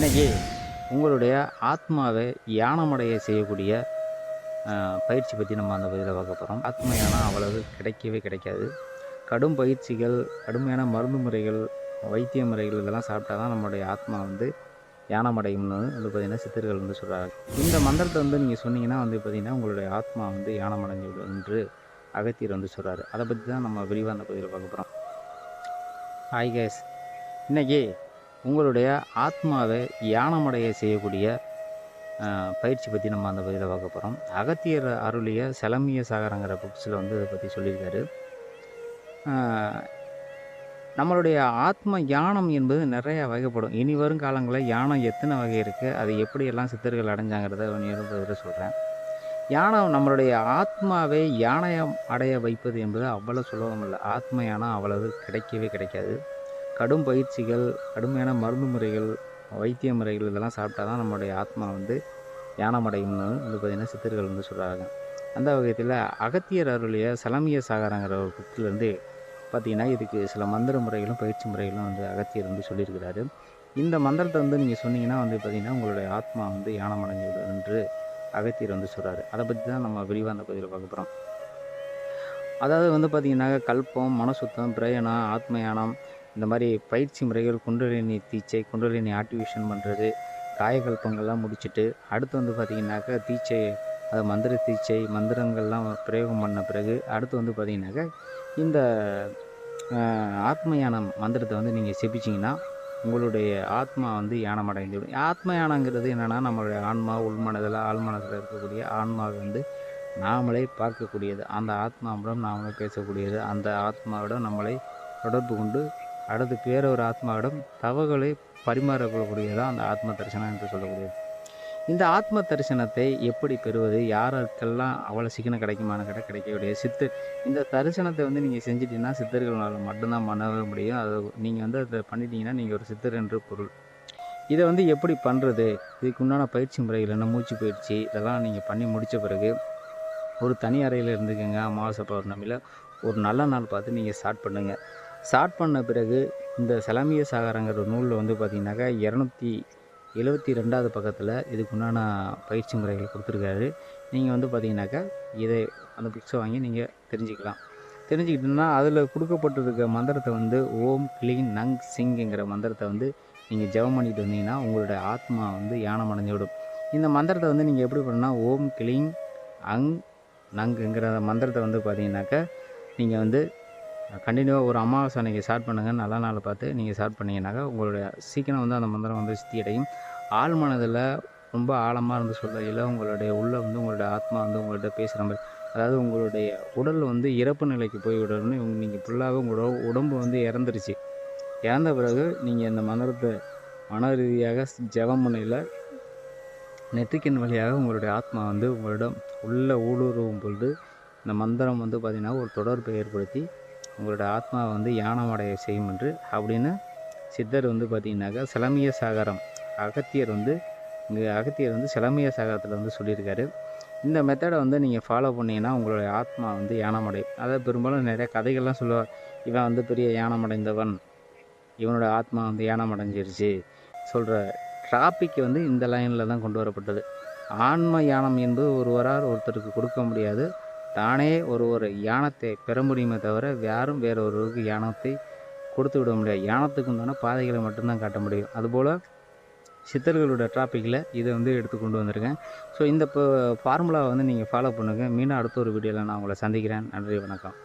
இன்றைக்கி உங்களுடைய ஆத்மாவை யானமடைய செய்யக்கூடிய பயிற்சி பற்றி நம்ம அந்த பதிவில் பார்க்க போகிறோம் ஆத்ம யானம் அவ்வளவு கிடைக்கவே கிடைக்காது. கடும் பயிற்சிகள் கடுமையான மருந்து முறைகள் வைத்திய முறைகள் இதெல்லாம் சாப்பிட்டா தான் நம்மளுடைய ஆத்மா வந்து யானமடையும்னு வந்து பார்த்திங்கன்னா சித்தர்கள் வந்து சொல்கிறாங்க இந்த மந்திரத்தை வந்து நீங்கள் சொன்னீங்கன்னா வந்து பார்த்திங்கன்னா உங்களுடைய ஆத்மா வந்து யானமடைஞ்சு விடும் என்று அகத்தியர் வந்து சொல்கிறாரு அதை பற்றி தான் நம்ம விரிவாக அந்த பதிவில் பார்க்க போகிறோம் ஹாய் கேஸ் இன்றைக்கி உங்களுடைய ஆத்மாவை யானமடைய செய்யக்கூடிய பயிற்சி பற்றி நம்ம அந்த பகுதியில் பார்க்க போகிறோம் அகத்தியர் அருளிய செலமிய சாகரங்கிற புக்ஸில் வந்து இதை பற்றி சொல்லியிருக்காரு. நம்மளுடைய ஆத்ம யானம் என்பது நிறைய வகைப்படும். இனி வரும் காலங்களில் யானம் எத்தனை வகை இருக்குது அது எப்படியெல்லாம் சித்தர்கள் அடைஞ்சாங்கிறத பதில் சொல்கிறேன் யானம் நம்மளுடைய ஆத்மாவை யானையம் அடைய வைப்பது என்பது அவ்வளோ சுலபம் இல்லை. ஆத்ம யானம் அவ்வளவு கிடைக்கவே கிடைக்காது. கடும் பயிற்சிகள் கடுமையான மருந்து முறைகள் வைத்திய முறைகள் இதெல்லாம் சாப்பிட்டா தான் நம்மளுடைய ஆத்மா வந்து யானமடையும்னு வந்து பார்த்திங்கன்னா சித்தர்கள் வந்து சொல்கிறாங்க அந்த வகையில் அகத்தியர் அருளிய சலமிய சாகரங்கிற ஒரு புக்கிலேருந்து பார்த்திங்கன்னா இதுக்கு சில மந்திர முறைகளும் பயிற்சி முறைகளும் வந்து அகத்தியர் வந்து சொல்லியிருக்கிறாரு. இந்த மந்திரத்தை வந்து நீங்கள் சொன்னீங்கன்னா வந்து பார்த்திங்கன்னா உங்களுடைய ஆத்மா வந்து யானம் என்று அகத்தியர் வந்து சொல்கிறாரு அதை பற்றி தான் நம்ம விரிவாக அந்த பகுதியில் பார்க்க போகிறோம் அதாவது வந்து பார்த்திங்கன்னா கல்பம் மனசுத்தம் பிரயணம் ஆத்மயானம் இந்த மாதிரி பயிற்சி முறைகள் குண்டலினி தீச்சை குண்டலினி ஆக்டிவேஷன் பண்ணுறது காயகல்பங்கள்லாம் முடிச்சுட்டு அடுத்து வந்து பார்த்திங்கனாக்கா தீச்சை அது மந்திர தீச்சை மந்திரங்கள்லாம் பிரயோகம் பண்ண பிறகு அடுத்து வந்து பார்த்திங்கனாக்கா இந்த ஆஹ், ஆத்ம யானம் மந்திரத்தை வந்து நீங்கள் செபிச்சிங்கன்னா உங்களுடைய ஆத்மா வந்து யானம் அடைந்துவிடும் ஆத்ம யானங்கிறது என்னென்னா நம்மளுடைய ஆன்மா உள்மனதில் ஆழ்மனதில் இருக்கக்கூடிய ஆன்மாவை வந்து நாமளே பார்க்கக்கூடியது. அந்த ஆத்மாவிடம் நாமளே பேசக்கூடியது. அந்த ஆத்மாவிடம் நம்மளை தொடர்பு கொண்டு அடுத்து பேரொரு ஆத்மாவிடம் தவகளை பரிமாறக்கூடியதான் அந்த ஆத்ம தரிசனம் என்று சொல்லக்கூடியது. இந்த ஆத்ம தரிசனத்தை எப்படி பெறுவது? யாருக்கெல்லாம் அவ்வளோ சீக்கிரம் கிடைக்குமான கிட்ட கிடைக்கக்கூடிய சித்தர் இந்த தரிசனத்தை வந்து நீங்கள் செஞ்சிட்டீங்கன்னா சித்தர்களால் மட்டும்தான் பண்ண முடியும். அதை நீங்கள் வந்து அதை பண்ணிட்டீங்கன்னா நீங்கள் ஒரு சித்தர் என்று பொருள். இதை வந்து எப்படி பண்ணுறது இதுக்கு உண்டான பயிற்சி முறைகள் என்ன? மூச்சு பயிற்சி இதெல்லாம் நீங்கள் பண்ணி முடித்த பிறகு ஒரு தனி அறையில் இருந்துக்கங்க. அமாவாசை பௌர்ணமியில் ஒரு நல்ல நாள் பார்த்து நீங்கள் ஸ்டார்ட் பண்ணுங்கள் ஸ்டார்ட் பண்ண பிறகு இந்த செலமிய சாகரங்கிற நூலில் வந்து பார்த்தீங்கன்னாக்கா இரநூத்தி எழுபத்தி ரெண்டாவது பக்கத்தில் இதுக்கு உண்டான பயிற்சி முறைகள் கொடுத்துருக்காரு. நீங்கள் வந்து பார்த்தீங்கன்னாக்கா இதை அந்த புக்ஸை வாங்கி நீங்கள் தெரிஞ்சுக்கலாம். தெரிஞ்சுக்கிட்டோன்னா அதில் கொடுக்கப்பட்டிருக்க மந்திரத்தை வந்து ஓம் கிளீன் நங் சிங்ங்கிற மந்திரத்தை வந்து நீங்கள் ஜெபம் பண்ணிட்டு வந்தீங்கன்னா உங்களுடைய ஆத்மா வந்து யானம் அடைஞ்சு விடும் இந்த மந்திரத்தை வந்து நீங்கள் எப்படி பண்ணால் ஓம் கிளீன் அங் நங்குங்கிற மந்திரத்தை வந்து பார்த்தீங்கன்னாக்கா நீங்கள் வந்து கண்டினியூவாக ஒரு அமாவாசை அன்றைக்கி ஸ்டார்ட் பண்ணுங்கள் நல்ல நாள் பார்த்து நீங்கள் ஸ்டார்ட் பண்ணீங்கன்னாக்கா உங்களுடைய சீக்கிரம் வந்து அந்த மந்திரம் வந்து சித்தி அடையும். ஆள் மனதில் ரொம்ப ஆழமாக இருந்து சொல்லையில் உங்களுடைய உள்ளே வந்து உங்களுடைய ஆத்மா வந்து உங்கள்கிட்ட பேசுகிற மாதிரி அதாவது உங்களுடைய உடல் வந்து இறப்பு நிலைக்கு போய் விடணும்னு நீங்கள் ஃபுல்லாகவே உங்களோட உடம்பு வந்து இறந்துருச்சு. இறந்த பிறகு நீங்கள் இந்த மந்திரத்தை மன ரீதியாக ஜபம் பண்ணையில் நெத்திக்கின் வழியாக உங்களுடைய ஆத்மா வந்து உங்களிடம் உள்ள ஊடுருவும் பொழுது இந்த மந்திரம் வந்து பார்த்திங்கன்னா ஒரு தொடர்பை ஏற்படுத்தி உங்களோட ஆத்மாவை வந்து யானமடைய செய்யும் என்று அப்படின்னு சித்தர் வந்து பார்த்திங்கனாக்கா சிலமிய சாகரம் அகத்தியர் வந்து இங்கே அகத்தியர் வந்து சிலமிய சாகரத்தில் வந்து சொல்லியிருக்காரு. இந்த மெத்தடை வந்து நீங்கள் ஃபாலோ பண்ணிங்கன்னா உங்களுடைய ஆத்மா வந்து யானமடையும் அதாவது பெரும்பாலும் நிறைய கதைகள்லாம் சொல்லுவார் இவன் வந்து பெரிய யானமடைந்தவன் இவனோட ஆத்மா வந்து யானமடைஞ்சிருச்சு சொல்கிற டிராபிக் வந்து இந்த லைனில் தான் கொண்டு வரப்பட்டது. ஆன்ம யானம் என்பது ஒருவரால் ஒருத்தருக்கு கொடுக்க முடியாது. தானே ஒரு ஒரு யானத்தை பெற முடியுமே தவிர யாரும் வேற ஒருவருக்கு யானத்தை கொடுத்து விட முடியாது. யானத்துக்கு உண்டான பாதைகளை மட்டும்தான் காட்ட முடியும். அதுபோல் சித்தர்களோட டாப்பிக்கில் இதை வந்து எடுத்து கொண்டு வந்திருக்கேன். ஸோ இந்த இப்போ ஃபார்முலாவை வந்து நீங்கள் ஃபாலோ பண்ணுங்கள் மீண்டும் அடுத்த ஒரு வீடியோவில் நான் உங்களை சந்திக்கிறேன். நன்றி வணக்கம்.